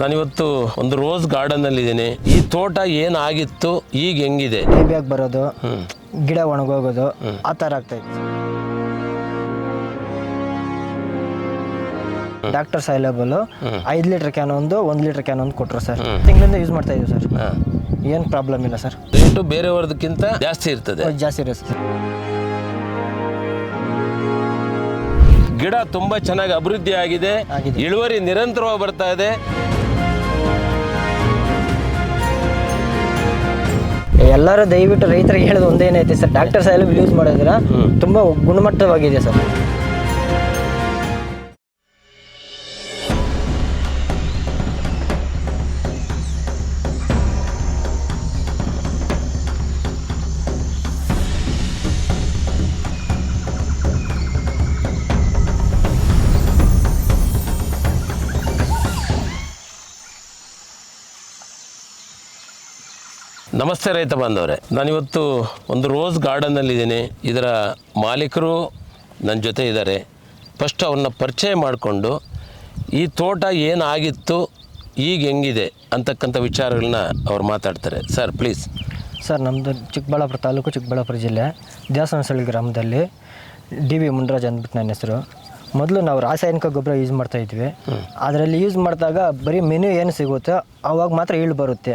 ನಾನಿವತ್ತು ಒಂದು rose garden ಅಲ್ಲಿ ಇದ್ದೀನಿ ಈ ತೋಟ ಏನಾಗಿತ್ತು ಈಗ ಹೆಂಗಿದೆ? ಬೇಗ ಬರೋದು ಗಿಡ ಒಣಗೋಗೋದು ಆ ಥರ ಇತ್ತು. ಡಾಕ್ಟರ್ ಸೈಲೇಬಲ್ ಐದು ಲೀಟರ್ ಕ್ಯಾನ್ ಒಂದು ಒಂದು ಲೀಟರ್ ಕ್ಯಾನ್ ಒಂದು ಕೊಟ್ಟರು ಸರ್. ತಿಂಗಳಿಂದ ಯೂಸ್ ಮಾಡ್ತಾ ಇದೀವಿ ಸರ್. ಏನ್ ಪ್ರಾಬ್ಲಮ್ ಇಲ್ಲ ಸರ್. ರೇಟು ವರ್ದಕ್ಕಿಂತ ಜಾಸ್ತಿ ಇರ್ತದೆ. ಜಾಸ್ತಿ ಇರುತ್ತೆ ಸರ್. ಗಿಡ ತುಂಬಾ ಚೆನ್ನಾಗಿ ಅಭಿವೃದ್ಧಿ ಆಗಿದೆ ಆಗಿದೆ. ಇಳುವರಿ ನಿರಂತರವಾಗಿ ಬರ್ತಾ ಇದೆ. ಎಲ್ಲರೂ ದಯವಿಟ್ಟು ರೈತರಿಗೆ ಹೇಳೋದು ಒಂದೇನೈತೆ ಸರ್ ಡಾಕ್ಟರ್ ಎಲ್ಲ ಯೂಸ್ ಮಾಡಿದ್ರೆ ತುಂಬ ಗುಣಮಟ್ಟವಾಗಿದೆ ಸರ್. ನಮಸ್ತೆ ರೈತ ಬಾಂಧವರೇ. ನಾನಿವತ್ತು ಒಂದು ರೋಸ್ ಗಾರ್ಡನ್ನಲ್ಲಿದ್ದೀನಿ. ಇದರ ಮಾಲೀಕರು ನನ್ನ ಜೊತೆ ಇದ್ದಾರೆ. ಫಸ್ಟ್ ಅವ್ರನ್ನ ಪರಿಚಯ ಮಾಡಿಕೊಂಡು ಈ ತೋಟ ಏನಾಗಿತ್ತು, ಈಗ ಹೆಂಗಿದೆ ಅಂತಕ್ಕಂಥ ವಿಚಾರಗಳನ್ನ ಅವ್ರು ಮಾತಾಡ್ತಾರೆ. Sir, please. ಸರ್ ನಮ್ಮದು ಚಿಕ್ಕಬಳ್ಳಾಪುರ ತಾಲೂಕು ಚಿಕ್ಕಬಳ್ಳಾಪುರ ಜಿಲ್ಲೆ. ದ್ಯಾಸನಸಳ್ಳಿ ಗ್ರಾಮದಲ್ಲಿ ಡಿ ವಿ ಮುನ್ರಾಜ್ ಅಂದ್ಬಿಟ್ಟು ನನ್ನ ಹೆಸರು. ಮೊದಲು ನಾವು ರಾಸಾಯನಿಕ ಗೊಬ್ಬರ ಯೂಸ್ ಮಾಡ್ತಾ ಇದ್ವಿ. ಅದರಲ್ಲಿ ಯೂಸ್ ಮಾಡಿದಾಗ ಬರೀ ಮೆನು ಏನು ಸಿಗುತ್ತೋ ಅವಾಗ ಮಾತ್ರ ಈಳು ಬರುತ್ತೆ.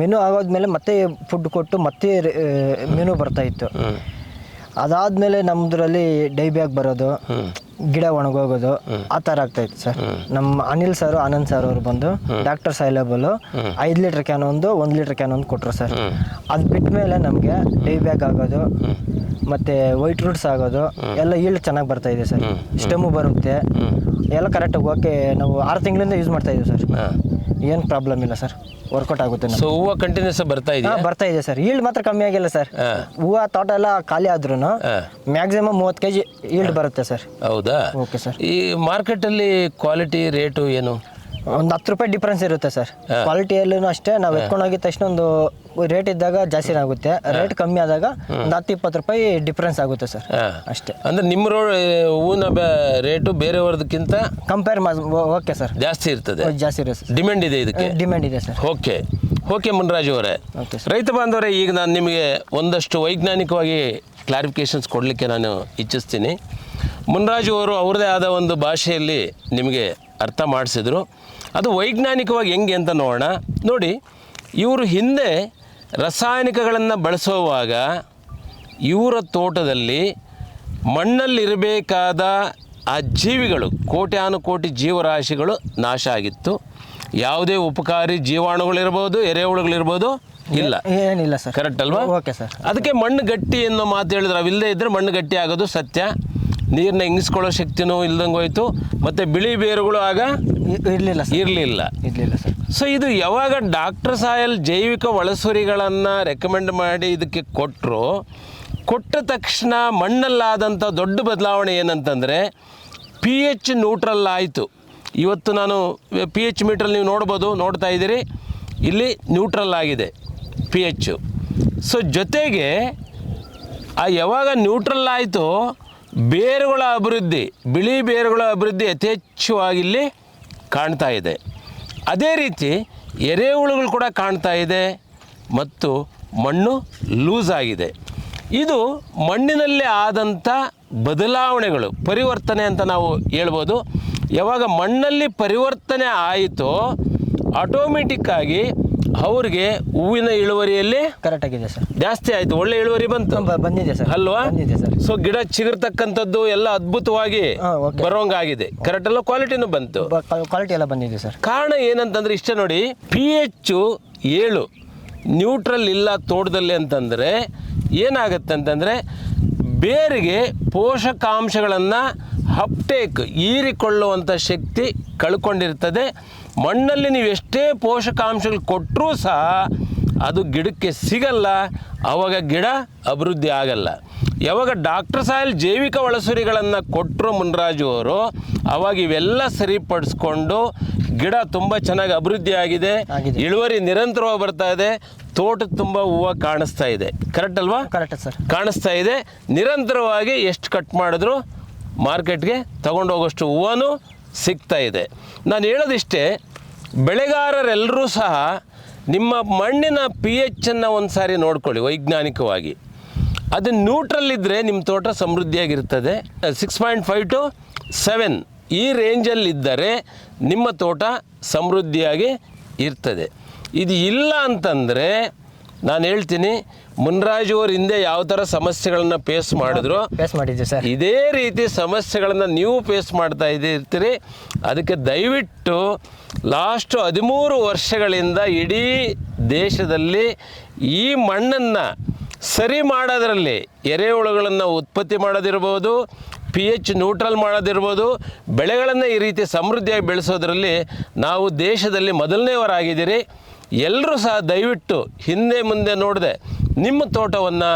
ಮೆನು ಆಗೋದ್ಮೇಲೆ ಮತ್ತೆ ಫುಡ್ ಕೊಟ್ಟು ಮತ್ತೆ ಮೆನು ಬರ್ತಾ ಇತ್ತು. ಅದಾದ್ಮೇಲೆ ನಮ್ದ್ರಲ್ಲಿ ಡೈ ಬ್ಯಾಗ್ ಬರೋದು ಗಿಡ ಒಣಗೋಗೋದು ಆ ಥರ ಆಗ್ತಾ ಇತ್ತು ಸರ್. ನಮ್ಮ ಅನಿಲ್ ಸರ್ ಆನಂದ್ ಸರ್ ಅವರು ಬಂದು ಡಾಕ್ಟರ್ ಸೈಲೇಬಲ್ ಐದು ಲೀಟರ್ ಕ್ಯಾನ್ ಒಂದು ಒಂದು ಲೀಟರ್ ಕ್ಯಾನ್ ಒಂದು ಕೊಟ್ಟರು ಸರ್. ಅದು ಬಿಟ್ಟ ಮೇಲೆ ನಮಗೆ ಡೈ ಬ್ಯಾಗ್ ಆಗೋದು ಮತ್ತೆ ವೈಟ್ ರೂಟ್ಸ್ ಆಗೋದು ಎಲ್ಲ ಈಲ್ಡ್ ಚೆನ್ನಾಗಿ ಬರ್ತಾ ಇದೆ ಸರ್. ಸ್ಟೆಮು ಬರುತ್ತೆ. ಎಲ್ಲ ಕರೆಕ್ಟಾಗಿ ಓಕೆ ನಾವು ಆರು ತಿಂಗಳಿಂದ ಯೂಸ್ ಮಾಡ್ತಾ ಇದ್ದೀವಿ ಸರ್. ಏನು ಪ್ರಾಬ್ಲಮ್ ಇಲ್ಲ ಸರ್. ವರ್ಕೌಟ್ ಆಗುತ್ತೆ ಸೊ ಹೂವು ಕಂಟಿನ್ಯೂಸ್ ಬರ್ತಾ ಇದೆ ಬರ್ತಾ ಇದೆ ಸರ್. ಈಲ್ಡ್ ಮಾತ್ರ ಕಮ್ಮಿ ಆಗಿಲ್ಲ ಸರ್. ಹೂವು ತೋಟ ಎಲ್ಲ ಖಾಲಿ ಆದ್ರೂ ಮ್ಯಾಕ್ಸಿಮಮ್ ಮೂವತ್ತು ಕೆಜಿ ಈಲ್ಡ್ ಬರುತ್ತೆ ಸರ್. ಹೌದಾ? Okay sir. ಈ ಮಾರ್ಕೆಟಲ್ಲಿ ಕ್ವಾಲಿಟಿ ರೇಟು ಏನು? ಒಂದು ಹತ್ತು ರೂಪಾಯಿ ಡಿಫ್ರೆನ್ಸ್ ಇರುತ್ತೆ ಸರ್ ಕ್ವಾಲಿಟಿಯಲ್ಲೂ ಅಷ್ಟೇ ನಾವು ಎತ್ಕೊಂಡು ಹೋಗಿದ ತಕ್ಷಣ ಒಂದು ರೇಟ್ ಇದ್ದಾಗ ಜಾಸ್ತಿ ಆಗುತ್ತೆ. ರೇಟ್ ಕಮ್ಮಿ ಆದಾಗ ಒಂದು ಹತ್ತು ಇಪ್ಪತ್ತು ರೂಪಾಯಿ ಡಿಫ್ರೆನ್ಸ್ ಆಗುತ್ತೆ ಸರ್ ಅಷ್ಟೇ. ಅಂದ್ರೆ ನಿಮ್ಮ ರೋ ಹೂವಿನ ರೇಟು ಬೇರೆಯವ್ರದಕ್ಕಿಂತ ಕಂಪೇರ್ ಓಕೆ ಸರ್ ಜಾಸ್ತಿ ಇರ್ತದೆ. ಜಾಸ್ತಿ ಇರುತ್ತೆ ಸರ್ ಡಿಮ್ಯಾಂಡ್ ಇದೆ ಇದಕ್ಕೆ? ಡಿಮ್ಯಾಂಡ್ ಇದೆ ಸರ್ ಓಕೆ. ಓಕೆ ಮುನ್ರಾಜು ಅವರೇ. ರೈತ ಬಾಂಧವರೇ ಈಗ ನಾನು ನಿಮಗೆ ಒಂದಷ್ಟು ವೈಜ್ಞಾನಿಕವಾಗಿ ಕ್ಲಾರಿಫಿಕೇಶನ್ಸ್ ಕೊಡಲಿಕ್ಕೆ ನಾನು ಇಚ್ಛಿಸ್ತೀನಿ. ಮುನ್ರಾಜು ಅವರು ಅವ್ರದ್ದೇ ಆದ ಒಂದು ಭಾಷೆಯಲ್ಲಿ ನಿಮಗೆ ಅರ್ಥ ಮಾಡಿಸಿದ್ರು. ಅದು ವೈಜ್ಞಾನಿಕವಾಗಿ ಹೆಂಗೆ ಅಂತ ನೋಡೋಣ. ನೋಡಿ ಇವರು ಹಿಂದೆ ರಾಸಾಯನಿಕಗಳನ್ನು ಬಳಸುವಾಗ ಇವರ ತೋಟದಲ್ಲಿ ಮಣ್ಣಲ್ಲಿರಬೇಕಾದ ಆ ಜೀವಿಗಳು ಕೋಟ್ಯಾನುಕೋಟಿ ಜೀವರಾಶಿಗಳು ನಾಶ ಆಗಿತ್ತು. ಯಾವುದೇ ಉಪಕಾರಿ ಜೀವಾಣುಗಳಿರ್ಬೋದು ಎರೆಹುಳುಗಳಿರ್ಬೋದು ಇಲ್ಲ. ಏನಿಲ್ಲ ಸರ್. ಕರೆಕ್ಟ್ ಅಲ್ವಾ? Okay sir. ಅದಕ್ಕೆ ಮಣ್ಣು ಗಟ್ಟಿ ಅನ್ನೋ ಮಾತು ಹೇಳಿದ್ರೆ. ಅವಿಲ್ಲದೆ ಇದ್ದರೆ ಮಣ್ಣು ಗಟ್ಟಿ ಆಗೋದು ಸತ್ಯ. ನೀರನ್ನ ಇಂಗಿಸ್ಕೊಳ್ಳೋ ಶಕ್ತಿನೂ ಇಲ್ದಂಗೆ ಹೋಯ್ತು. ಮತ್ತು ಬಿಳಿ ಬೇರುಗಳು ಆಗ ಇರಲಿಲ್ಲ ಇರಲಿಲ್ಲ. ಇರಲಿಲ್ಲ ಸರ್. ಸೊ ಇದು ಯಾವಾಗ ಡಾಕ್ಟರ್ ಸಾಯಲ್ ಜೈವಿಕ ಒಳಸುರಿಗಳನ್ನು ರೆಕಮೆಂಡ್ ಮಾಡಿ ಇದಕ್ಕೆ ಕೊಟ್ಟರು ಕೊಟ್ಟ ತಕ್ಷಣ ಮಣ್ಣಲ್ಲಾದಂಥ ದೊಡ್ಡ ಬದಲಾವಣೆ ಏನಂತಂದರೆ ಪಿ ಎಚ್ ನ್ಯೂಟ್ರಲ್ ಆಯಿತು. ಇವತ್ತು ನಾನು ಪಿ ಎಚ್ ಮೀಟ್ರಲ್ಲಿ ನೀವು ನೋಡ್ಬೋದು ನೋಡ್ತಾ ಇದ್ದೀರಿ. ಇಲ್ಲಿ ನ್ಯೂಟ್ರಲ್ ಆಗಿದೆ ಪಿ ಎಚ್ಚು ಸೊ ಜೊತೆಗೆ ಆ ಯಾವಾಗ ನ್ಯೂಟ್ರಲ್ ಆಯಿತು ಬೇರುಗಳ ಅಭಿವೃದ್ಧಿ, ಬಿಳಿ ಬೇರುಗಳ ಅಭಿವೃದ್ಧಿ ಯಥೇಚ್ಛವಾಗಿ ಇಲ್ಲಿ ಕಾಣ್ತಾ ಇದೆ. ಅದೇ ರೀತಿ ಎರೆಹುಳುಗಳು ಕೂಡ ಕಾಣ್ತಾ ಇದೆ ಮತ್ತು ಮಣ್ಣು ಲೂಸ್ ಆಗಿದೆ. ಇದು ಮಣ್ಣಿನಲ್ಲಿ ಆದಂಥ ಬದಲಾವಣೆಗಳು, ಪರಿವರ್ತನೆ ಅಂತ ನಾವು ಹೇಳ್ಬೋದು. ಯಾವಾಗ ಮಣ್ಣಲ್ಲಿ ಪರಿವರ್ತನೆ ಆಯಿತೋ ಆಟೋಮೆಟಿಕ್ ಆಗಿ ಅವ್ರಿಗೆ ಹೂವಿನ ಇಳುವರಿಯಲ್ಲಿ ಕರೆಕ್ಟ್ ಆಗಿದೆ ಸರ್. ಜಾಸ್ತಿ ಆಯ್ತು ಒಳ್ಳೆ ಇಳುವರಿ ಬಂತು. ಬ- ಬಂದಿದೆ ಸರ್. ಅಲ್ವಾ? ಬಂದಿದೆ ಸರ್. ಸೊ ಗಿಡ ಚಿಗುರ್ತಕ್ಕಂಥದ್ದು ಎಲ್ಲ ಅದ್ಭುತವಾಗಿ ಹಾ, okay. ಬರೋಂಗಾಗಿದೆ ಕರೆಕ್ಟ್ ಅಲ್ಲ? ಕ್ವಾಲಿಟಿನೂ ಬಂತು. ಕ್ವಾಲಿಟಿ ಎಲ್ಲ ಬಂದಿದೆ ಸರ್. ಕಾರಣ ಏನಂತಂದ್ರೆ ಇಷ್ಟ ನೋಡಿ ಪಿ ಎಚ್ ಏಳು ನ್ಯೂಟ್ರಲ್ ಇಲ್ಲ ತೋಟದಲ್ಲಿ ಅಂತಂದರೆ ಏನಾಗುತ್ತೆ ಅಂತಂದರೆ ಬೇರಿಗೆ ಪೋಷಕಾಂಶಗಳನ್ನು ಹಪ್ಟೇಕ್ ಹೀರಿಕೊಳ್ಳುವಂಥ ಶಕ್ತಿ ಕಳ್ಕೊಂಡಿರ್ತದೆ. ಮಣ್ಣಲ್ಲಿ ನೀವು ಎಷ್ಟೇ ಪೋಷಕಾಂಶಗಳು ಕೊಟ್ಟರೂ ಸಹ ಅದು ಗಿಡಕ್ಕೆ ಸಿಗಲ್ಲ ಆವಾಗ ಗಿಡ ಅಭಿವೃದ್ಧಿ ಆಗಲ್ಲ. ಯಾವಾಗ ಡಾಕ್ಟರ್ ಸಾಯಿಲ್ ಜೈವಿಕ ಒಳಸುರಿಗಳನ್ನು ಕೊಟ್ಟರು ಮುನ್ರಾಜು ಅವರು ಅವಾಗ ಇವೆಲ್ಲ ಸರಿಪಡಿಸ್ಕೊಂಡು ಗಿಡ ತುಂಬ ಚೆನ್ನಾಗಿ ಅಭಿವೃದ್ಧಿ ಆಗಿದೆ. ಇಳುವರಿ ನಿರಂತರವಾಗಿ ಬರ್ತಾ ಇದೆ. ತೋಟದ ತುಂಬ ಹೂವು ಕಾಣಿಸ್ತಾ ಇದೆ. ಕರೆಕ್ಟ್ ಅಲ್ವಾ? ಕರೆಕ್ಟ್ ಸರ್ ಕಾಣಿಸ್ತಾ ಇದೆ. ನಿರಂತರವಾಗಿ ಎಷ್ಟು ಕಟ್ ಮಾಡಿದ್ರು ಮಾರ್ಕೆಟ್ಗೆ ತಗೊಂಡೋಗೋಷ್ಟು ಹೂವನು ಸಿಗ್ತಾ ಇದೆ. ನಾನು ಹೇಳೋದಿಷ್ಟೇ, ಬೆಳೆಗಾರರೆಲ್ಲರೂ ಸಹ ನಿಮ್ಮ ಮಣ್ಣಿನ ಪಿ ಎಚ್ಚನ್ನು ಒಂದು ಸಾರಿ ನೋಡ್ಕೊಳ್ಳಿ ವೈಜ್ಞಾನಿಕವಾಗಿ. ಅದು ನ್ಯೂಟ್ರಲ್ಲಿದ್ದರೆ ನಿಮ್ಮ ತೋಟ ಸಮೃದ್ಧಿಯಾಗಿರ್ತದೆ. Six point five to seven ಈ ರೇಂಜಲ್ಲಿದ್ದರೆ ನಿಮ್ಮ ತೋಟ ಸಮೃದ್ಧಿಯಾಗಿ ಇರ್ತದೆ. ಇದು ಇಲ್ಲ ಅಂತಂದರೆ ನಾನು ಹೇಳ್ತೀನಿ ಮುನ್ರಾಜು ಅವ್ರ ಹಿಂದೆ ಯಾವ ಥರ ಸಮಸ್ಯೆಗಳನ್ನ ಫೇಸ್ ಮಾಡಿದ್ರು ಫೇಸ್ ಮಾಡಿದ್ದೀವಿ ಸರ್. ಇದೇ ರೀತಿ ಸಮಸ್ಯೆಗಳನ್ನು ನೀವು ಫೇಸ್ ಮಾಡ್ತಾ ಇದ್ದೀರ್ತೀರಿ ಅದಕ್ಕೆ ದಯವಿಟ್ಟು ಲಾಸ್ಟ್ ಹದಿಮೂರು ವರ್ಷಗಳಿಂದ ಇಡೀ ದೇಶದಲ್ಲಿ ಈ ಮಣ್ಣನ್ನು ಸರಿ ಮಾಡೋದರಲ್ಲಿ ಎರೆಹುಳುಗಳನ್ನು ಉತ್ಪತ್ತಿ ಮಾಡೋದಿರ್ಬೋದು ಪಿ ಎಚ್ ನ್ಯೂಟ್ರಲ್ ಮಾಡೋದಿರ್ಬೋದು ಬೆಳೆಗಳನ್ನು ಈ ರೀತಿ ಸಮೃದ್ಧಿಯಾಗಿ ಬೆಳೆಸೋದ್ರಲ್ಲಿ ನಾವು ದೇಶದಲ್ಲಿ ಮೊದಲನೇವರಾಗಿದ್ದೀರಿ ಎಲ್ಲರೂ ಸಹ ದಯವಿಟ್ಟು ಹಿಂದೆ ಮುಂದೆ ನೋಡದೆ ನಿಮ್ಮ ತೋಟವನ್ನು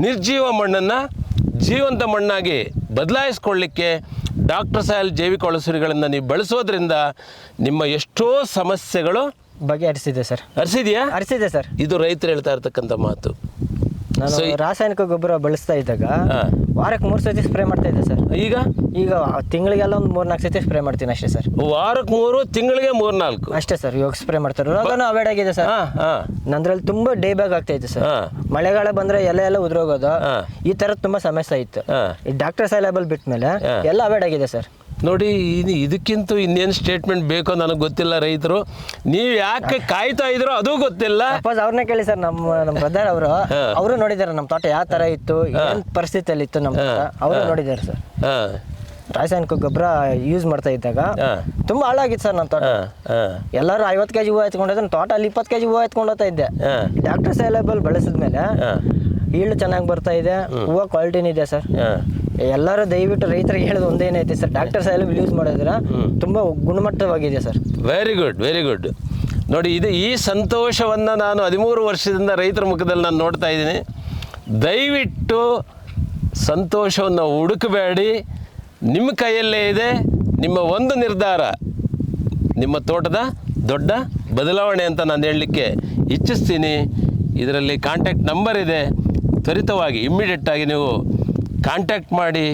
ನಿರ್ಜೀವ ಮಣ್ಣನ್ನು ಜೀವಂತ ಮಣ್ಣಾಗಿ ಬದಲಾಯಿಸ್ಕೊಳ್ಳಿಕ್ಕೆ ಡಾಕ್ಟರ್ ಸಾಯಲ್ ಜೈವಿಕ ಒಳಸುರಿಗಳನ್ನು ನೀವು ಬಳಸೋದ್ರಿಂದ ನಿಮ್ಮ ಎಷ್ಟೋ ಸಮಸ್ಯೆಗಳು ಬಗೆಹರಿಸಿದೆ ಸರ್. ಹರಿಸಿದೆಯಾ? ಹರಿಸಿದೆ ಸರ್. ಇದು ರೈತರು ಹೇಳ್ತಾ ಇರ್ತಕ್ಕಂಥ ಮಾತು. ನಾನು ರಾಸಾಯನಿಕ ಗೊಬ್ಬರ ಬಳಸ್ತಾ ಇದ್ದಾಗ ವಾರಕ್ಕೆ ಮೂರು ಸತಿ ಸ್ಪ್ರೇ ಮಾಡ್ತಾ ಇದ್ದೆ ಸರ್. ಈಗ? ಈಗ ತಿಂಗಳಿಗೆಲ್ಲ ಒಂದು ಮೂರು ನಾಲ್ಕು ಸತಿ ಸ್ಪ್ರೇ ಮಾಡ್ತೀನಿ ಅಷ್ಟೇ ಸರ್. ವಾರಕ್ಕೆ ಮೂರು ತಿಂಗಳಿಗೆ ಮೂರು ನಾಲ್ಕು ಅಷ್ಟೇ ಸರ್ ಇವಾಗ ಸ್ಪ್ರೇ ಮಾಡ್ತಾರೆ. ರೋಗನೂ ಅವಾಯ್ಡ್ ಆಗಿದೆ ಸರ್. ನಂದ್ರಲ್ಲಿ ತುಂಬಾ ಡೇ ಬ್ಯಾಗ್ ಆಗ್ತಾ ಇತ್ತು ಸರ್. ಮಳೆಗಾಲ ಬಂದ್ರೆ ಎಲೆ ಎಲ್ಲ ಉದ್ರೋಗೋದು. ಈ ತರದ್ ತುಂಬಾ ಸಮಸ್ಯೆ ಇತ್ತು. ಈ ಡಾಕ್ಟರ್ ಸೈಲೇಬಲ್ ಬಿಟ್ಟ ಮೇಲೆ ಎಲ್ಲ ಅವಾಯ್ಡ್ ಆಗಿದೆ ಸರ್. ನೋಡಿ ಇದು ಇದಕ್ಕಿಂತ ಇನ್ನೇನು ಸ್ಟೇಟ್ಮೆಂಟ್ ಬೇಕೋ ನನಗೆ ಗೊತ್ತಿಲ್ಲ ರೈತರು. ನೀವು ಯಾಕೆ ಕಾಯ್ತಾ ಇದ್ರೋ ಅದು ಗೊತ್ತಿಲ್ಲ. ಸಪೋಸ್ ಅವ್ರನ್ನೇ ಕೇಳಿ ಸರ್ ನಮ್ಮ ನಮ್ಮ ಬ್ರದರ್ ಅವರು ಅವರು ನೋಡಿದ್ದಾರೆ ನಮ್ಮ ತೋಟ ಯಾವ ಥರ ಇತ್ತು ಏನು ಪರಿಸ್ಥಿತಿಯಲ್ಲಿ ಇತ್ತು ನಮ್ಮ ಅವರು ನೋಡಿದ್ದಾರೆ ಸರ್. ರಾಸಾಯನಿಕ ಗೊಬ್ಬರ ಯೂಸ್ ಮಾಡ್ತಾ ಇದ್ದಾಗ. ತುಂಬಾ ಹಾಳಾಗಿತ್ತು ಸರ್ ನನ್ನ ತೋಟ. ಎಲ್ಲರೂ ಐವತ್ತು ಕೆಜಿ ಹೂವು ಎತ್ಕೊಂಡಿದ್ದೆ ನನ್ನ ತೋಟ ಅಲ್ಲಿ ಇಪ್ಪತ್ತು ಕೆಜಿ ಹೂವು ಎತ್ಕೊಂಡು ಹೋಗ್ತಾ ಇದ್ದೆ. ಡಾಕ್ಟರ್ ಸೈಲೇಬಲ್ ಬಳಸಿದ್ಮೇಲೆ ಈಳು ಚೆನ್ನಾಗಿ ಬರ್ತಾ ಇದೆ ಹೂವು ಕ್ವಾಲಿಟಿನೂ ಇದೆ ಸರ್. ಎಲ್ಲರೂ ದಯವಿಟ್ಟು ರೈತರಿಗೆ ಹೇಳೋದು ಒಂದೇನೈತೆ ಸರ್ ಡಾಕ್ಟರ್ ಸಾಹೇಬ್ ಯೂಸ್ ಮಾಡೋದ್ರ ತುಂಬಾ ಗುಣಮಟ್ಟವಾಗಿದೆ sir. Very good very good ನೋಡಿ ಇದು ಈ ಸಂತೋಷವನ್ನು ನಾನು ಹದಿಮೂರು ವರ್ಷದಿಂದ ರೈತರ ಮುಖದಲ್ಲಿ ನಾನು ನೋಡ್ತಾ ಇದ್ದೀನಿ. ದಯವಿಟ್ಟು ಸಂತೋಷವನ್ನು ಹುಡುಕಬೇಡಿ. ನಿಮ್ಮ ಕೈಯಲ್ಲೇ ಇದೆ. ನಿಮ್ಮ ಒಂದು ನಿರ್ಧಾರ ನಿಮ್ಮ ತೋಟದ ದೊಡ್ಡ ಬದಲಾವಣೆ ಅಂತ ನಾನು ಹೇಳಲಿಕ್ಕೆ ಇಚ್ಛಿಸ್ತೀನಿ. ಇದರಲ್ಲಿ ಕಾಂಟ್ಯಾಕ್ಟ್ ನಂಬರ್ ಇದೆ. ತ್ವರಿತವಾಗಿ ಇಮ್ಮಿಡಿಯೇಟಾಗಿ ನೀವು ಕಾಂಟ್ಯಾಕ್ಟ್ ಮಾಡಿ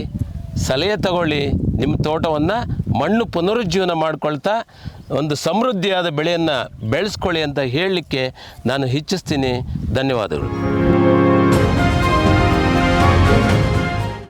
ಸಲಹೆ ತಗೊಳ್ಳಿ. ನಿಮ್ಮ ತೋಟವನ್ನು ಮಣ್ಣು ಪುನರುಜ್ಜೀವನ ಮಾಡ್ಕೊಳ್ತಾ ಒಂದು ಸಮೃದ್ಧಿಯಾದ ಬೆಳೆಯನ್ನು ಬೆಳೆಸ್ಕೊಳ್ಳಿ ಅಂತ ಹೇಳಲಿಕ್ಕೆ ನಾನು ಇಚ್ಛಿಸ್ತೀನಿ. ಧನ್ಯವಾದಗಳು.